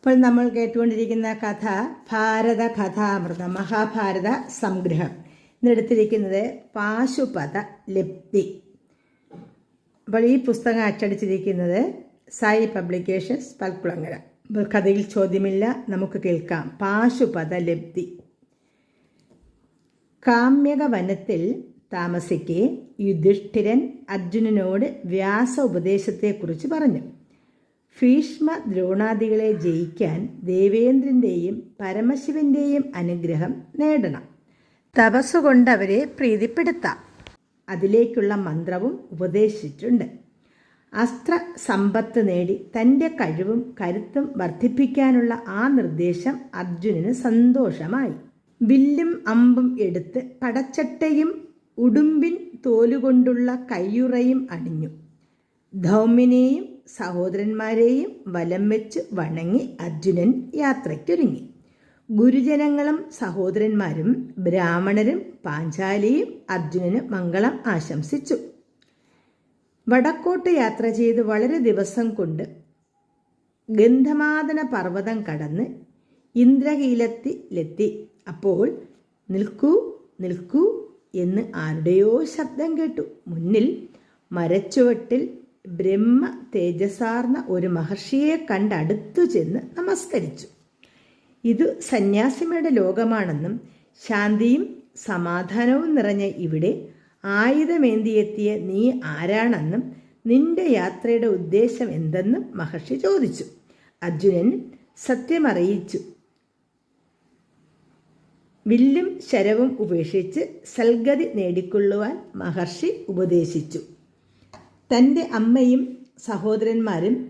അപ്പോൾ നമ്മൾ കേട്ടുകൊണ്ടിരിക്കുന്ന കഥ ഭാരത കഥാമൃതം മഹാഭാരത സംഗ്രഹം. ഇന്നെടുത്തിരിക്കുന്നത് പാശുപത ലബ്ധി അപ്പോൾ ഈ പുസ്തകം അച്ചടിച്ചിരിക്കുന്നത് സായി പബ്ലിക്കേഷൻസ് പൽക്കുളങ്ങര. കഥയിൽ ചോദ്യമില്ല നമുക്ക് കേൾക്കാം. പാശുപത ലബ്ധി കാമ്യക വനത്തിൽ താമസിക്കെ യുധിഷ്ഠിരൻ അർജുനനോട് വ്യാസ ഉപദേശത്തെക്കുറിച്ച് പറഞ്ഞു. ഭീഷ്മ ദ്രോണാദികളെ ജയിക്കാൻ ദേവേന്ദ്രന്റെയും പരമശിവന്റെയും അനുഗ്രഹം നേടണം. തപസ്സുകൊണ്ട് അവരെ പ്രീതിപ്പെടുത്താം. അതിലേക്കുള്ള മന്ത്രവും ഉപദേശിച്ചിട്ടുണ്ട്. അസ്ത്ര സമ്പത്ത് നേടി തന്റെ കഴിവും കരുത്തും വർദ്ധിപ്പിക്കാനുള്ള ആ നിർദ്ദേശം അർജുനന് സന്തോഷമായി. വില്ലും അമ്പും എടുത്ത് പടച്ചട്ടയും ഉടുമ്പിൻ തോലുകൊണ്ടുള്ള കയ്യുറയും അണിഞ്ഞു. ധൗമ്യനെയും സഹോദരന്മാരെയും വലം വെച്ച് വണങ്ങി അർജുനൻ യാത്രയ്ക്കൊരുങ്ങി. ഗുരുജനങ്ങളും സഹോദരന്മാരും ബ്രാഹ്മണരും പാഞ്ചാലിയും അർജുനന് മംഗളം ആശംസിച്ചു. വടക്കോട്ട് യാത്ര ചെയ്ത് വളരെ ദിവസം കൊണ്ട് ഗന്ധമാതന പർവതം കടന്ന് ഇന്ദ്രകീലത്തിലെത്തി അപ്പോൾ നിൽക്കൂ നിൽക്കൂ എന്ന് ആരുടെയോ ശബ്ദം കേട്ടു. മുന്നിൽ മരച്ചുവട്ടിൽ ബ്രഹ്മ തേജസാർന്ന ഒരു മഹർഷിയെ കണ്ടടുത്തു ചെന്ന് നമസ്കരിച്ചു. ഇത് സന്യാസിമയുടെ ലോകമാണെന്നും ശാന്തിയും സമാധാനവും നിറഞ്ഞ ഇവിടെ ആയുധമേന്തിയെത്തിയ നീ ആരാണെന്നും നിന്റെ യാത്രയുടെ ഉദ്ദേശം എന്തെന്നും മഹർഷി ചോദിച്ചു. അർജുനൻ സത്യമറിയിച്ചു. വില്ലും ശരവും ഉപേക്ഷിച്ച് സൽഗതി നേടിക്കൊള്ളുവാൻ മഹർഷി ഉപദേശിച്ചു. തന്റെ അമ്മയും സഹോദരന്മാരും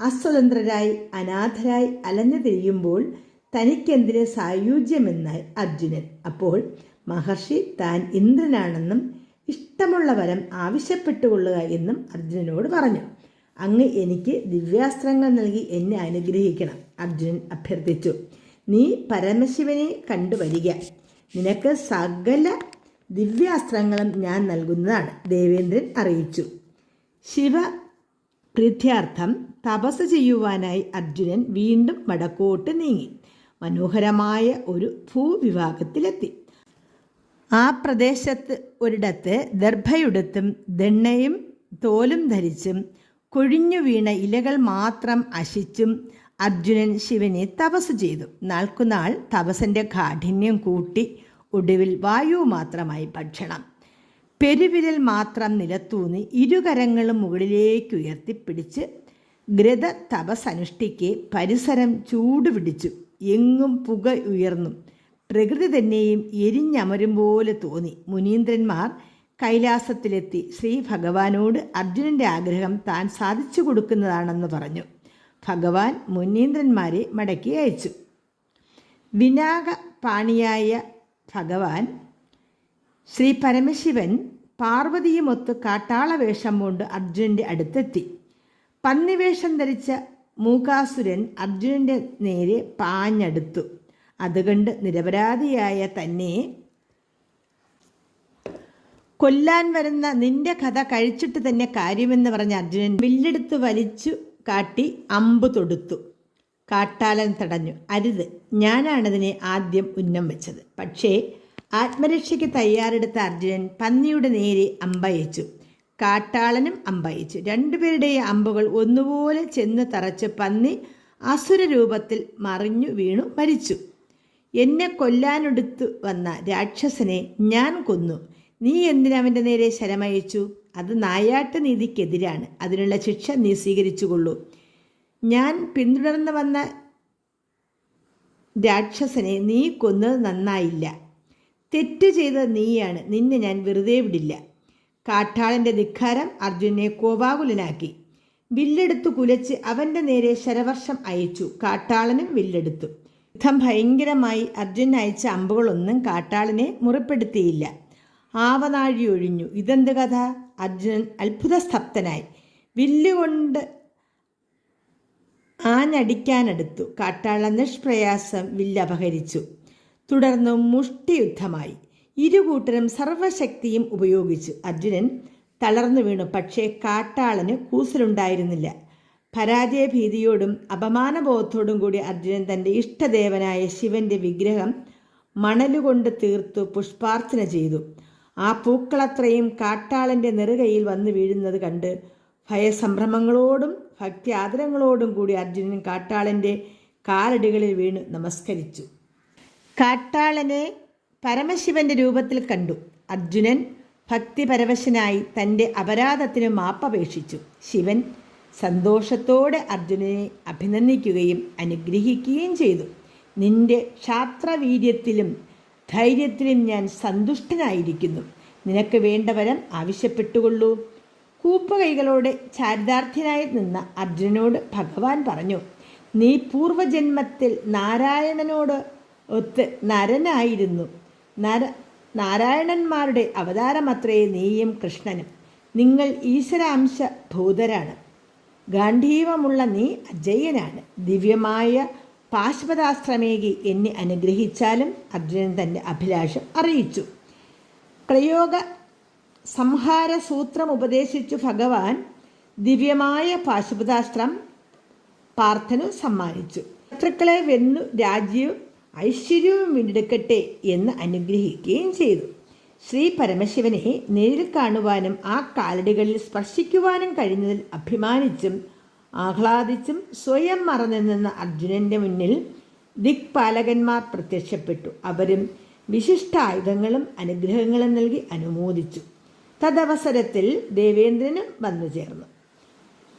അസ്വതന്ത്രരായി അനാഥരായി അലഞ്ഞു തിരിയുമ്പോൾ തനിക്കെന്തിന് സായുജ്യമെന്നായി അർജുനൻ. അപ്പോൾ മഹർഷി താൻ ഇന്ദ്രനാണെന്നും ഇഷ്ടമുള്ള വരം ആവശ്യപ്പെട്ടുകൊള്ളുക എന്നും അർജുനനോട് പറഞ്ഞു. അങ്ങ് എനിക്ക് ദിവ്യാസ്ത്രങ്ങൾ നൽകി എന്നെ അനുഗ്രഹിക്കണം അർജുനൻ അഭ്യർത്ഥിച്ചു. നീ പരമശിവനെ കണ്ടുവരിക. നിനക്ക് സകല ദിവ്യാസ്ത്രങ്ങളും ഞാൻ നൽകുന്നതാണ് ദേവേന്ദ്രൻ അറിയിച്ചു. ശിവ പ്രീത്യാർത്ഥം തപസ് ചെയ്യുവാനായി അർജുനൻ വീണ്ടും വടക്കോട്ട് നീങ്ങി. മനോഹരമായ ഒരു ഭൂവിഭാഗത്തിലെത്തി. ആ പ്രദേശത്ത് ഒരിടത്ത് ദർഭയുടുത്തും ദണ്ണയും തോലും ധരിച്ചും കൊഴിഞ്ഞു വീണ ഇലകൾ മാത്രം അശിച്ചും അർജുനൻ ശിവനെ തപസ് ചെയ്തു. നാൾക്കുനാൾ തപസിന്റെ കാഠിന്യം കൂട്ടി ഒടുവിൽ വായു മാത്രമായി ഭക്ഷണം. പെരുവിരൽ മാത്രം നിലത്തൂന്നി ഇരുകരങ്ങളും മുകളിലേക്ക് ഉയർത്തിപ്പിടിച്ച് ഗ്രത തപസ് അനുഷ്ഠിക്കെ പരിസരം ചൂടുപിടിച്ചു എങ്ങും പുക ഉയർന്നു. പ്രകൃതി തന്നെയും എരിഞ്ഞമരും പോലെ തോന്നി. മുനീന്ദ്രന്മാർ കൈലാസത്തിലെത്തി ശ്രീ ഭഗവാനോട് അർജുനന്റെ ആഗ്രഹം താൻ സാധിച്ചു കൊടുക്കുന്നതാണെന്ന് പറഞ്ഞു. ഭഗവാൻ മുനീന്ദ്രന്മാരെ മടക്കി അയച്ചു. വിനാഗ പാണിയായ ഭഗവാൻ ശ്രീ പരമശിവൻ പാർവതിയുമൊത്ത് കാട്ടാളവേഷം കൊണ്ട് അർജുനന്റെ അടുത്തെത്തി. പന്നിവേഷം ധരിച്ച മൂകാസുരൻ അർജുനന്റെ നേരെ പാഞ്ഞടുത്തു. അതുകൊണ്ട് നിരപരാധിയായ തന്നെ കൊല്ലാൻ വരുന്ന നിന്റെ കഥ കഴിച്ചിട്ട് തന്നെ കാര്യമെന്ന് പറഞ്ഞ അർജുനൻ വില്ലെടുത്ത് വലിച്ചു കാട്ടി അമ്പ് തൊടുത്തു. കാട്ടാലൻ തടഞ്ഞു. അരുത് ഞാനാണതിനെ ആദ്യം ഉന്നം വെച്ചത്. പക്ഷേ ആത്മരക്ഷയ്ക്ക് തയ്യാറെടുത്ത അർജുനൻ പന്നിയുടെ നേരെ അമ്പയച്ചു കാട്ടാളനും അമ്പയച്ചു രണ്ടുപേരുടെയും അമ്പുകൾ ഒന്നുപോലെ ചെന്ന് തറച്ച് പന്നി അസുര രൂപത്തിൽ മറിഞ്ഞു വീണു മരിച്ചു. എന്നെ കൊല്ലാനെടുത്തു വന്ന രാക്ഷസനെ ഞാൻ കൊന്നു. നീ എന്തിനവന്റെ നേരെ ശരമയച്ചു? അത് നായാട്ട് നീതിക്കെതിരാണ് അതിനുള്ള ശിക്ഷ നീ സ്വീകരിച്ചുകൊള്ളൂ. ഞാൻ പിന്തുടർന്ന് വന്ന രാക്ഷസനെ നീ കൊന്നത് നന്നായില്ല. തെറ്റ് ചെയ്തത് നീയാണ്. നിന്നെ ഞാൻ വെറുതെ വിടില്ല. കാട്ടാളന്റെ ധിക്കാരം അർജുനെ കോപാകുലനാക്കി. വില്ലെടുത്തു കുലച്ച് അവന്റെ നേരെ ശരവർഷം അയച്ചു. കാട്ടാളനും വില്ലെടുത്തു. യുദ്ധം ഭയങ്കരമായി അർജുൻ അയച്ച അമ്പുകളൊന്നും കാട്ടാളനെ മുറിപ്പെടുത്തിയില്ല. ആവനാഴി ഒഴിഞ്ഞു. ഇതെന്ത് കഥ? അർജുനൻ അത്ഭുത സ്തബ്ധനായി വില്ലുകൊണ്ട് ആഞ്ഞടിക്കാനെടുത്തു. കാട്ടാള നിഷ്പ്രയാസം വില്ലപഹരിച്ചു. തുടർന്ന് മുഷ്ടിയുദ്ധമായി. ഇരുകൂട്ടരും സർവശക്തിയും ഉപയോഗിച്ചു അർജുനൻ തളർന്നു വീണു. പക്ഷേ കാട്ടാളന് കൂസലുണ്ടായിരുന്നില്ല. പരാജയ ഭീതിയോടും അപമാനബോധത്തോടും കൂടി അർജുനൻ തന്റെ ഇഷ്ടദേവനായ ശിവന്റെ വിഗ്രഹം മണലുകൊണ്ട് തീർത്തു പുഷ്പാർച്ചന ചെയ്തു. ആ പൂക്കളത്രയും കാട്ടാളന്റെ നെറുകയിൽ വന്നു വീഴുന്നത് കണ്ട് ഭയസംഭ്രമങ്ങളോടും ഭക്തി ആദരങ്ങളോടും കൂടി അർജുനൻ കാട്ടാളന്റെ കാലടികളിൽ വീണ് നമസ്കരിച്ചു. കാട്ടാളനെ പരമശിവന്റെ രൂപത്തിൽ കണ്ടു. അർജുനൻ ഭക്തിപരവശനായി തന്റെ അപരാധത്തിന് മാപ്പപേക്ഷിച്ചു. ശിവൻ സന്തോഷത്തോടെ അർജുനനെ അഭിനന്ദിക്കുകയും അനുഗ്രഹിക്കുകയും ചെയ്തു. നിന്റെ ക്ഷാത്രവീര്യത്തിലും ധൈര്യത്തിലും ഞാൻ സന്തുഷ്ടനായിരിക്കുന്നു. നിനക്ക് വേണ്ട വരം ആവശ്യപ്പെട്ടുകൊള്ളൂ കൂപ്പകൈകളോടെ ചാരിതാർത്ഥ്യനായി നിന്ന അർജുനനോട് ഭഗവാൻ പറഞ്ഞു നീ പൂർവജന്മത്തിൽ നാരായണനോട് ഒത്ത് നരനായിരുന്നു. നര നാരായണന്മാരുടെ അവതാരമത്രേ നീയും കൃഷ്ണനും. നിങ്ങൾ ഈശ്വരാംശ ഭൂതരാണ്. ഗാന്ധീവമുള്ള നീ അജയ്യനാണ് ദിവ്യമായ പാശ്വതാശ്രമേകി എന്നെ അനുഗ്രഹിച്ചാലും അർജുനൻ തന്റെ അഭിലാഷം അറിയിച്ചു. പ്രയോഗ സംഹാര സൂത്രം ഉപദേശിച്ചു ഭഗവാൻ ദിവ്യമായ പാശുപതാസ്ത്രം പാർത്ഥനു സമ്മാനിച്ചു. ശത്രുക്കളെ വെന്നു രാജ്യവും ഐശ്വര്യവും വീണ്ടെടുക്കട്ടെ എന്ന് അനുഗ്രഹിക്കുകയും ചെയ്തു. ശ്രീ പരമശിവനെ നേരിൽ കാണുവാനും ആ കാലടികളിൽ സ്പർശിക്കുവാനും കഴിഞ്ഞതിൽ അഭിമാനിച്ചും ആഹ്ലാദിച്ചും സ്വയം മറന്നു നിന്ന അർജുനന്റെ മുന്നിൽ ദിക്പാലകന്മാർ പ്രത്യക്ഷപ്പെട്ടു. അവരും വിശിഷ്ടായുധങ്ങളും അനുഗ്രഹങ്ങളും നൽകി അനുമോദിച്ചു. തദവസരത്തിൽ ദേവേന്ദ്രനും വന്നു ചേർന്നു.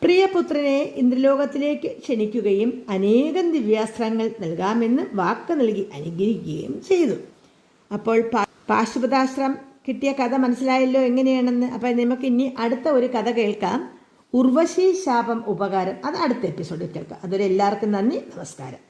പ്രിയപുത്രനെ ഇന്ദ്രലോകത്തിലേക്ക് ക്ഷണിക്കുകയും അനേകം ദിവ്യാസ്ത്രങ്ങൾ നൽകാമെന്ന് വാക്ക് നൽകി അനുഗ്രഹിക്കുകയും ചെയ്തു. അപ്പോൾ പാശുപതാശ്രം കിട്ടിയ കഥ മനസ്സിലായല്ലോ എങ്ങനെയാണെന്ന്. അപ്പം നമുക്ക് ഇനി അടുത്ത ഒരു കഥ കേൾക്കാം. ഉർവശി ശാപം ഉപകാരം. അത് അടുത്ത എപ്പിസോഡിൽ കേൾക്കാം. അതൊരു എല്ലാവർക്കും നന്ദി നമസ്കാരം.